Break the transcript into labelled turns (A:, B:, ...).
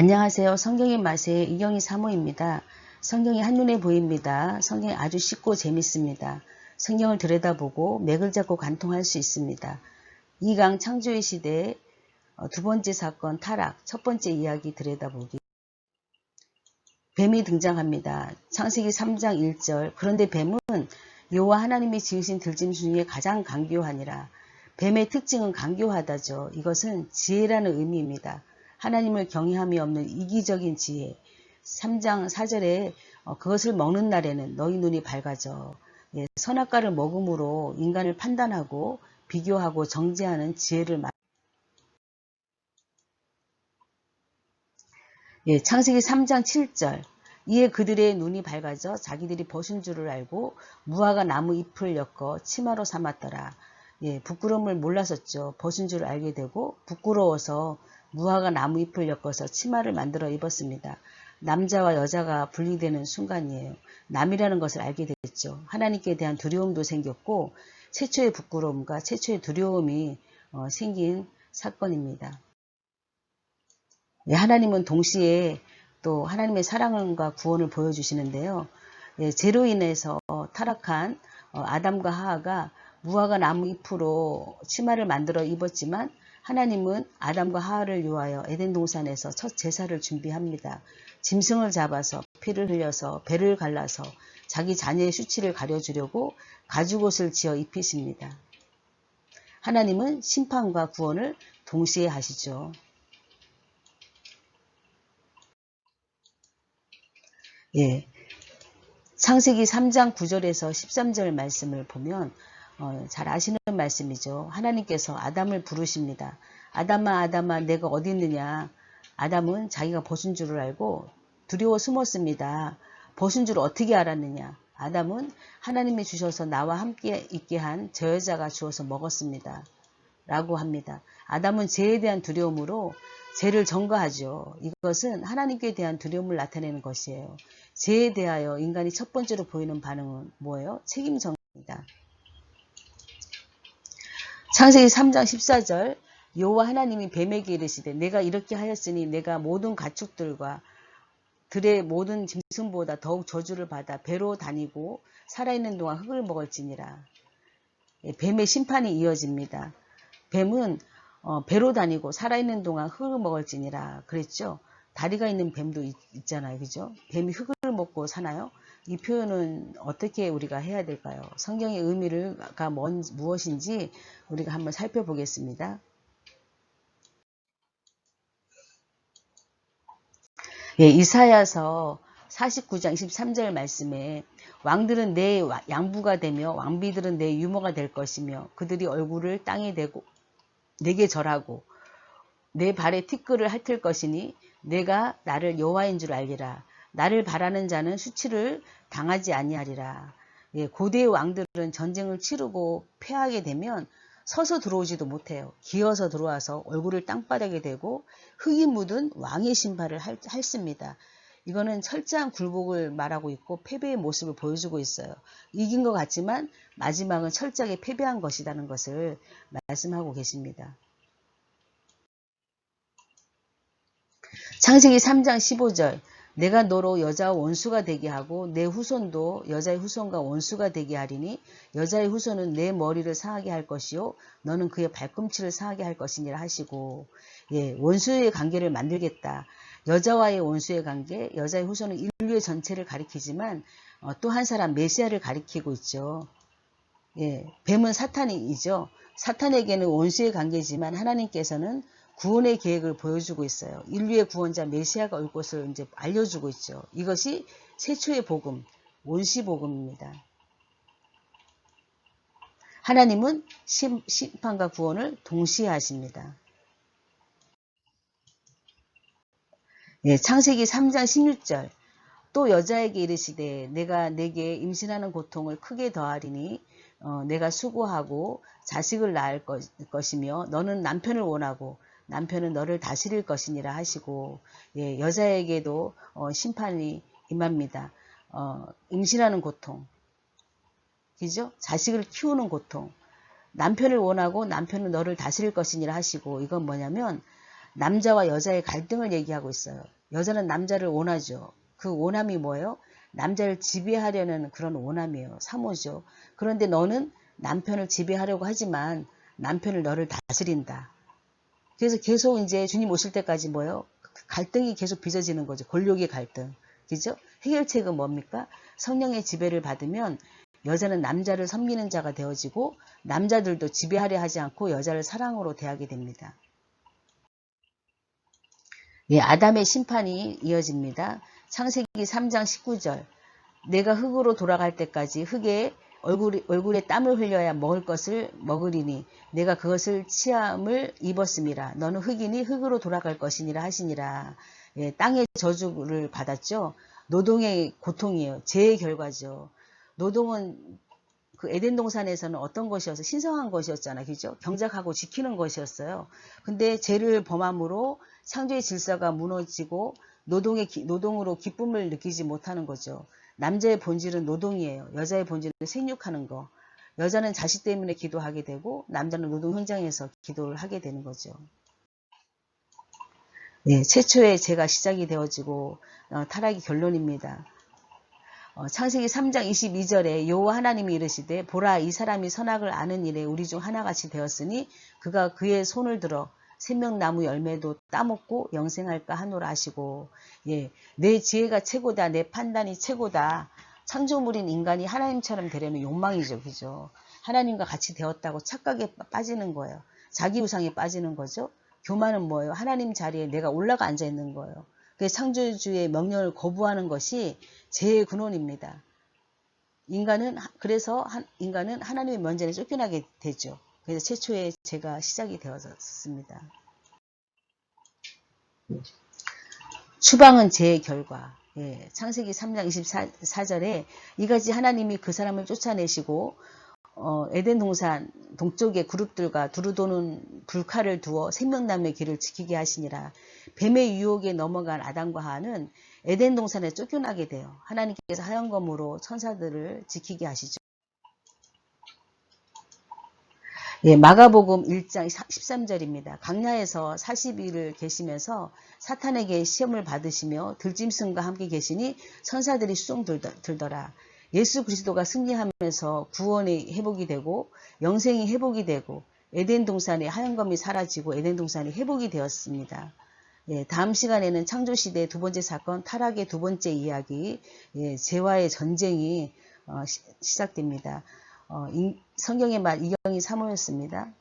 A: 안녕하세요. 성경의 맛의 이경희 사모입니다. 성경이 한눈에 보입니다. 성경이 아주 쉽고 재밌습니다. 성경을 들여다보고 맥을 잡고 관통할 수 있습니다. 이강 창조의 시대 어, 두 번째 사건 타락 첫 번째 이야기 들여다보기 뱀이 등장합니다. 창세기 3장 1절 그런데 뱀은 여호와 하나님이 지으신 들짐 중에 가장 강교하니라. 뱀의 특징은 강교하다죠. 이것은 지혜라는 의미입니다. 하나님을 경외함이 없는 이기적인 지혜 3장 4절에 어, 그것을 먹는 날에는 너희 눈이 밝아져 예, 선악과를 먹음으로 인간을 판단하고 비교하고 정죄하는 지혜를 말. 예, 창세기 3장 7절 이에 그들의 눈이 밝아져 자기들이 벗은 줄을 알고 무화과 나무 잎을 엮어 치마로 삼았더라. 예, 부끄러움을 몰랐었죠. 벗은 줄 알게 되고 부끄러워서 무화과 나무 잎을 엮어서 치마를 만들어 입었습니다. 남자와 여자가 분리되는 순간이에요. 남이라는 것을 알게 됐죠. 하나님께 대한 두려움도 생겼고 최초의 부끄러움과 최초의 두려움이 어, 생긴 사건입니다. 예, 하나님은 동시에 또 하나님의 사랑과 구원을 보여주시는데요. 예, 죄로 인해서 타락한 어, 아담과 하하가 무화과 나무 잎으로 치마를 만들어 입었지만 하나님은 아담과 하하를 요하여 에덴 동산에서 첫 제사를 준비합니다. 짐승을 잡아서 피를 흘려서 배를 갈라서 자기 자녀의 수치를 가려주려고 가죽옷을 지어 입히십니다. 하나님은 심판과 구원을 동시에 하시죠. 예. 창세기 3장 9절에서 13절 말씀을 보면 어, 잘 아시는 말씀이죠. 하나님께서 아담을 부르십니다. 아담아 아담아 내가 어디 있느냐. 아담은 자기가 벗은 줄을 알고 두려워 숨었습니다. 벗은 줄 어떻게 알았느냐. 아담은 하나님이 주셔서 나와 함께 있게 한 저 여자가 주어서 먹었습니다. 라고 합니다. 아담은 죄에 대한 두려움으로 죄를 전가하죠. 이것은 하나님께 대한 두려움을 나타내는 것이에요. 죄에 대하여 인간이 첫 번째로 보이는 반응은 뭐예요? 책임 전가입니다. 창세기 3장 14절 여호와 하나님이 뱀에게 이르시되 내가 이렇게 하였으니 내가 모든 가축들과 들의 모든 짐승보다 더욱 저주를 받아 배로 다니고 살아있는 동안 흙을 먹을지니라. 예, 뱀의 심판이 이어집니다. 뱀은 어, 배로 다니고 살아있는 동안 흙을 먹을지니라 그랬죠. 다리가 있는 뱀도 있, 잖아요 그죠? 뱀이 흙을 먹고 사나요? 이 표현은 어떻게 우리가 해야 될까요? 성경의 의미가 뭔, 무엇인지 우리가 한번 살펴보겠습니다. 예, 이사야서 49장 23절 말씀에 왕들은 내 양부가 되며 왕비들은 내 유모가 될 것이며 그들이 얼굴을 땅에 대고 내게 절하고 내 발에 티끌을 핥을 것이니 내가 나를 여호와인 줄 알리라 나를 바라는 자는 수치를 당하지 아니하리라. 예, 고대의 왕들은 전쟁을 치르고 패하게 되면 서서 들어오지도 못해요. 기어서 들어와서 얼굴을 땅바닥에 대고 흙이 묻은 왕의 신발을 할, 핥습니다. 이거는 철저한 굴복을 말하고 있고 패배의 모습을 보여주고 있어요. 이긴 것 같지만 마지막은 철저하게 패배한 것이라는 것을 말씀하고 계십니다. 창세기 3장 15절 내가 너로 여자 원수가 되게 하고 내 후손도 여자의 후손과 원수가 되게 하리니 여자의 후손은 내 머리를 상하게 할 것이요 너는 그의 발꿈치를 상하게 할 것이니라 하시고 예 원수의 관계를 만들겠다. 여자와의 원수의 관계, 여자의 후손은 인류의 전체를 가리키지만 어, 또 한 사람 메시아를 가리키고 있죠. 예, 뱀은 사탄이죠. 사탄에게는 원수의 관계지만 하나님께서는 구원의 계획을 보여주고 있어요. 인류의 구원자 메시아가 올 것을 이제 알려주고 있죠. 이것이 최초의 복음, 원시 복음입니다. 하나님은 심판과 구원을 동시에 하십니다. 예, 창세기 3장 16절 또 여자에게 이르시되 내가 내게 임신하는 고통을 크게 더하리니 어, 내가 수고하고 자식을 낳을 것, 것이며 너는 남편을 원하고 남편은 너를 다스릴 것이니라 하시고 예, 여자에게도 어, 심판이 임합니다. 어, 임신하는 고통, 그죠? 자식을 키우는 고통, 남편을 원하고 남편은 너를 다스릴 것이니라 하시고 이건 뭐냐면 남자와 여자의 갈등을 얘기하고 있어요. 여자는 남자를 원하죠. 그 원함이 뭐예요? 남자를 지배하려는 그런 원함이에요. 사모죠. 그런데 너는 남편을 지배하려고 하지만 남편을 너를 다스린다. 그래서 계속 이제 주님 오실 때까지 뭐요? 갈등이 계속 빚어지는 거죠. 권력의 갈등. 그죠? 해결책은 뭡니까? 성령의 지배를 받으면 여자는 남자를 섬기는 자가 되어지고 남자들도 지배하려 하지 않고 여자를 사랑으로 대하게 됩니다. 예, 아담의 심판이 이어집니다. 창세기 3장 19절 내가 흙으로 돌아갈 때까지 흙에 얼굴이, 얼굴에 땀을 흘려야 먹을 것을 먹으리니 내가 그것을 치함을 입었음니라 너는 흙이니 흙으로 돌아갈 것이니라 하시니라 예, 땅의 저주를 받았죠 노동의 고통이에요 죄의 결과죠 노동은 그 에덴 동산에서는 어떤 것이어서 신성한 것이었잖아 그죠 경작하고 지키는 것이었어요 근데 죄를 범함으로 창조의 질서가 무너지고 노동의 노동으로 기쁨을 느끼지 못하는 거죠 남자의 본질은 노동이에요. 여자의 본질은 생육하는 거. 여자는 자식 때문에 기도하게 되고 남자는 노동 현장에서 기도를 하게 되는 거죠. 네, 최초의 제가 시작이 되어지고 어, 타락이 결론입니다. 어, 창세기 3장 22절에 여호와 하나님이 이르시되 보라 이 사람이 선악을 아는 일에 우리 중 하나같이 되었으니 그가 그의 손을 들어 생명나무 열매도 따먹고 영생할까 하노라 하시고 예, 내 지혜가 최고다 내 판단이 최고다 창조물인 인간이 하나님처럼 되려는 욕망이죠 그죠 하나님과 같이 되었다고 착각에 빠지는 거예요 자기 우상에 빠지는 거죠 교만은 뭐예요 하나님 자리에 내가 올라가 앉아 있는 거예요 그 창조주의 명령을 거부하는 것이 죄의 근원입니다 인간은 그래서 인간은 하나님의 면전에 쫓겨나게 되죠 그래서 최초에 제가 시작이 되었습니다. 추방은 제 결과. 예, 창세기 3장 24절에 이가지 하나님이 그 사람을 쫓아내시고 어, 에덴 동산 동쪽의 그룹들과 두루도는 불칼을 두어 생명남의 길을 지키게 하시니라 뱀의 유혹에 넘어간 아담과 하는 에덴 동산에 쫓겨나게 되어 하나님께서 하얀 검으로 천사들을 지키게 하시죠. 예, 마가복음 1장 13절입니다. 강야에서 40일을 계시면서 사탄에게 시험을 받으시며 들짐승과 함께 계시니 천사들이 수종 들더라. 예수 그리스도가 승리하면서 구원이 회복이 되고 영생이 회복이 되고 에덴 동산의 하얀검이 사라지고 에덴 동산이 회복이 되었습니다. 예, 다음 시간에는 창조시대 두 번째 사건 타락의 두 번째 이야기 예, 재화의 전쟁이 어, 시, 작됩니다 어, 성경의 말이경이사모였습니다